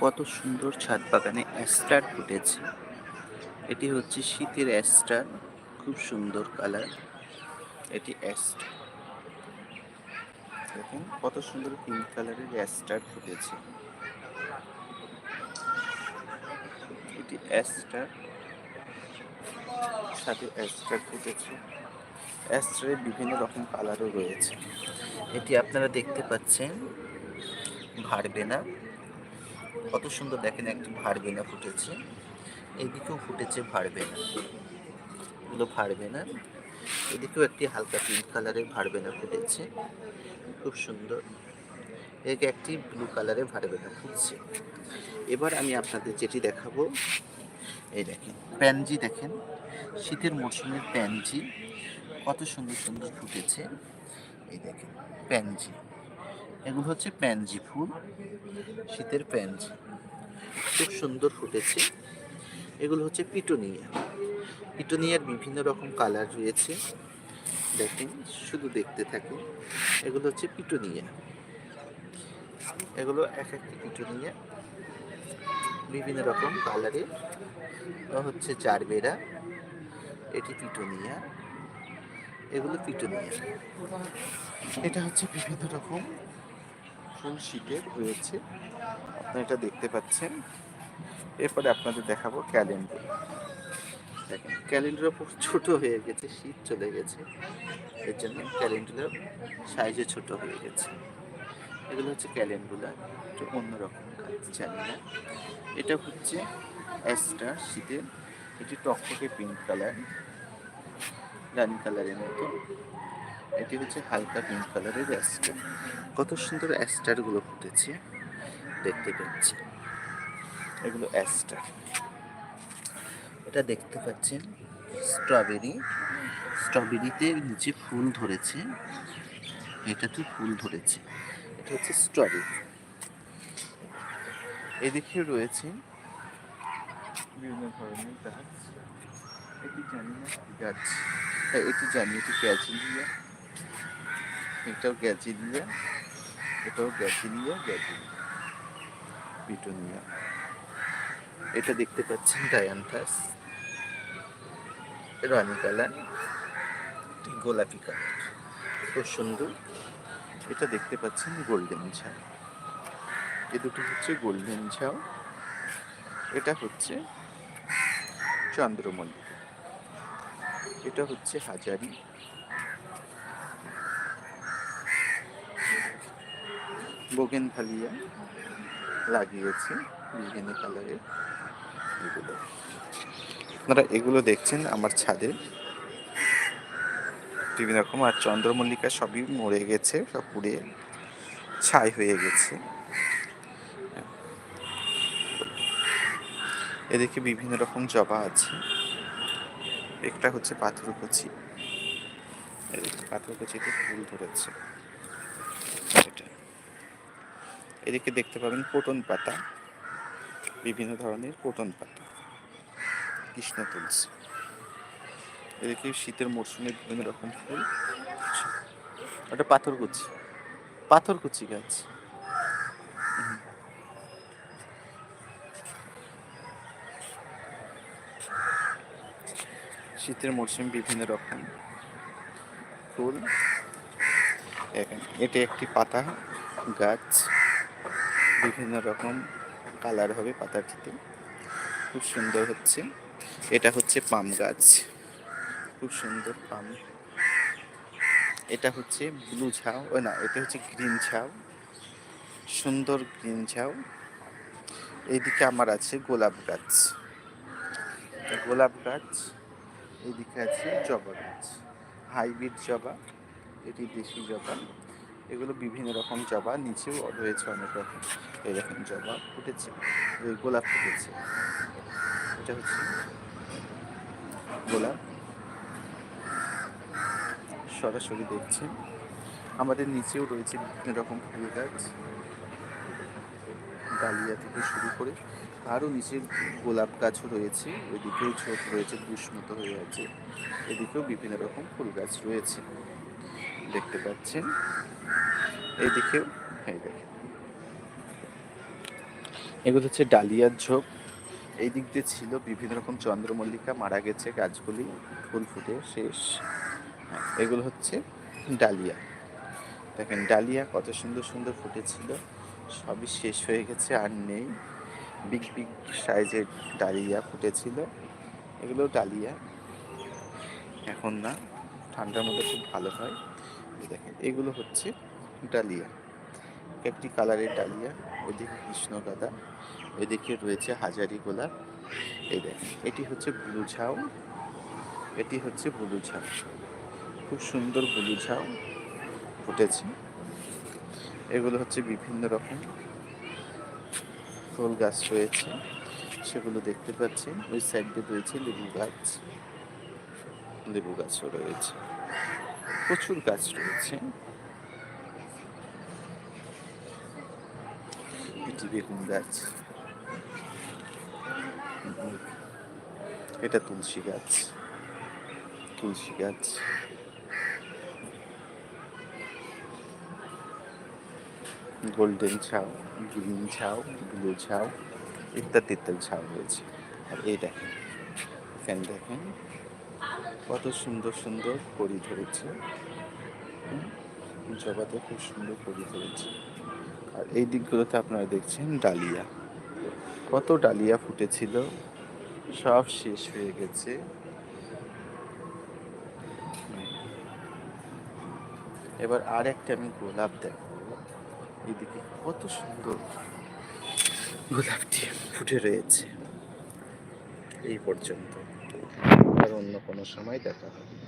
কত সুন্দর ছাদ বাগানে অ্যাস্টার ফুটেছে। এটি হচ্ছে শীতের অ্যাস্টার খুব সুন্দর কালার। এটি অ্যাস্টার দেখুন, কত সুন্দর পিঙ্ক কালারের অ্যাস্টার ফুটেছে। এটি অ্যাস্টার সাথে অ্যাস্টার ফুটেছে। অ্যাস্টারের বিভিন্ন রকম কালারও রয়েছে। এটি আপনারা দেখতে পাচ্ছেন ভারবেনা কত সুন্দর দেখেন একটি ভারবেনা ফুটেছে। এদিকেও ফুটেছে ভারবেনা। এগুলো ভারবেনা। এদিকেও একটি হালকা পিঙ্ক কালারের ভারবেনা ফুটেছে। খুব সুন্দর। এদিকে একটি ব্লু কালারের ভারবেনা ফুটছে। এবার আমি আপনাদের যেটি দেখাবো, এই দেখেন, প্যানজি দেখেন। শীতের মরশুমের প্যানজি কত সুন্দর সুন্দর ফুটেছে। এই দেখেন, প্যানজি। এগুলো হচ্ছে প্যানজি ফুল, শীতের প্যানজি। খুব সুন্দর ফুটেছে। এগুলো হচ্ছে পিটোনিয়া। পিটোনিয়ার বিভিন্ন রকম কালার রয়েছে। দেখেন, শুধু দেখতে থাকুন। এগুলো হচ্ছে পিটোনিয়া। এগুলো এক একটি পিটোনিয়া। বিভিন্ন রকম কালারের হচ্ছে জারবেরা। এটি পিটোনিয়া। এগুলো পিটোনিয়া। এটা হচ্ছে বিভিন্ন রকম ফুল শীতের রয়েছে। আপনারা এটা দেখতে পাচ্ছেন। এরপরে আপনাদের দেখাবো ক্যালেন্ডার দেখেন ক্যালেন্ডার ছোট হয়ে গেছে শীত চলে গেছে। এর জন্য ক্যালেন্ডার সাইজে ছোট হয়ে গেছে। এগুলো হচ্ছে ক্যালেন্ডুলার একটু অন্যরকম জানি না। এটা হচ্ছে অ্যাস্টার শীতের এটি টকটকে পিঙ্ক কালার রানি কালারের মতো। এটি হচ্ছে হালকা পিঙ্ক কালারের অ্যাস্টার কত সুন্দর অ্যাস্টারগুলো ফুটেছে। দেখতে পাচ্ছি। এগুলো অ্যাস্টার এটা দেখতে পাচ্ছেন স্ট্রবেরি স্ট্রবেরিতে নিচে ফুল ধরেছে। এটাতে ফুল ধরেছে। এটা হচ্ছে স্ট্রবেরি এদিকে রয়েছে বিভিন্ন ধরনের গাছ। এটি জানি না গাছ। হ্যাঁ এটি জানি, এটি গ্যাজিলিয়া এটাও গ্যাজিলিয়া এটাও গ্যাজিলিয়া গ্যাজিলিয়া পিটোনিয়া এটা দেখতে পাচ্ছেন ডায়ান্থাস রানী কালার গোলাপি কালার। খুব সুন্দর। এটা দেখতে পাচ্ছেন গোল্ডেন ঝাউ। এ দুটো হচ্ছে গোল্ডেন ঝাউ। এটা হচ্ছে চন্দ্রমল্লিকা। এটা হচ্ছে হাজারি। বোগেন ভালিয়া লাগিয়েছে, বিভিন্ন কালারের। এগুলো আপনারা এগুলো দেখছেন আমার ছাদে। বিভিন্ন রকম, আর চন্দ্রমল্লিকা সবই মরে গেছে, সব পুড়ে ছাই হয়ে গেছে। এদিকে বিভিন্ন রকম জবা আছে। একটা হচ্ছে পাথরকুচি। পাথরকুচিতে ফুল ধরেছে এটা এদিকে দেখতে পাবেন কোটন পাতা, বিভিন্ন ধরনের কোটন পাতা, কৃষ্ণ তুলসী। এদিকে শীতের মরশুমে বিভিন্ন রকম ফুল, ওটা পাথরকুচি পাথরকুচি গাছ। শীতের মরশুমে বিভিন্ন রকম ফুল এটা একটি পাতা গাছ। বিভিন্ন রকম কালার হবে পাতাটিতে। খুব সুন্দর হচ্ছে। এটা হচ্ছে পাম গাছ। খুব সুন্দর পাম। এটা হচ্ছে ব্লু ঝাউ। ও না, এটা হচ্ছে গ্রিন ঝাউ। সুন্দর গ্রিন ঝাউ। এইদিকে আমার আছে গোলাপ গাছ। গোলাপ গাছ, এইদিকে আছে জবা গাছ। হাইব্রিড জবা, এটি দেশি জবা। এগুলো বিভিন্ন রকম জবা, নিচেও রয়েছে অনেক রকম এই জবা ফুটেছে গোলাপ ফুটেছে। এটা হচ্ছে গোলাপ। সরাসরি দেখছেন আমাদের নিচেও রয়েছে বিভিন্ন রকম ফুল গাছ। ডালিয়া থেকে শুরু করে আরও নিচে গোলাপ গাছও রয়েছে। ওইদিকেও ছোট রয়েছে বুশ মতো হয়ে আছে। এদিকেও বিভিন্ন রকম ফুল গাছ রয়েছে। দেখতে পাচ্ছেন। এইদিকেও এই দেখেন। এগুলো হচ্ছে ডালিয়ার ঝোপ। এই দিক দিয়ে ছিল বিভিন্ন রকম চন্দ্রমল্লিকা মারা গেছে গাছগুলি ফুল ফুটে শেষ। হ্যাঁ, এগুলো হচ্ছে ডালিয়া। দেখেন ডালিয়া কত সুন্দর সুন্দর ফুটেছিল। সবই শেষ হয়ে গেছে আর নেই। বিগ বিগ সাইজের ডালিয়া ফুটেছিল। এগুলো ডালিয়া। এখন না ঠান্ডার মধ্যে খুব ভালো হয়। দেখেন, এগুলো হচ্ছে ডালিয়া। একটি কালারের ডালিয়া ওইদিকে কৃষ্ণ গাদা ওইদিকে রয়েছে হাজারি গোলাপ। এই দেখেন, এটি হচ্ছে ব্লু ঝাউ এটি হচ্ছে ব্লু ঝাউ খুব সুন্দর ব্লু ঝাউ ফুটেছে। এগুলো হচ্ছে বিভিন্ন রকম ফুল গাছ রয়েছে। সেগুলো দেখতে পাচ্ছেন। ওই সাইডে রয়েছে লেবু গাছ। লেবু গাছও রয়েছে। প্রচুর গাছ রয়েছে। এটি বেগুন গাছ। এটা তুলসী গাছ। তুলসী গাছ। গোল্ডেন ছাউ গ্রিন ছাউ ব্লু ছাউ ইত্যাদি ইত্যাদি ছাউ রয়েছে। আর এই দেখেন এখানে দেখেন। কত সুন্দর সুন্দর করি ধরেছে। জবাতে খুব সুন্দর করি ধরেছে। আর এই দিকগুলোতে আপনারা দেখছেন ডালিয়া। কত ডালিয়া ফুটেছিল। সব শেষ হয়ে গেছে। এবার আর একটা আমি গোলাপ দেখাবো। এদিকে কত সুন্দর গোলাপটি ফুটে রয়েছে। এই পর্যন্ত। আর অন্য কোনো সময় দেখা হবে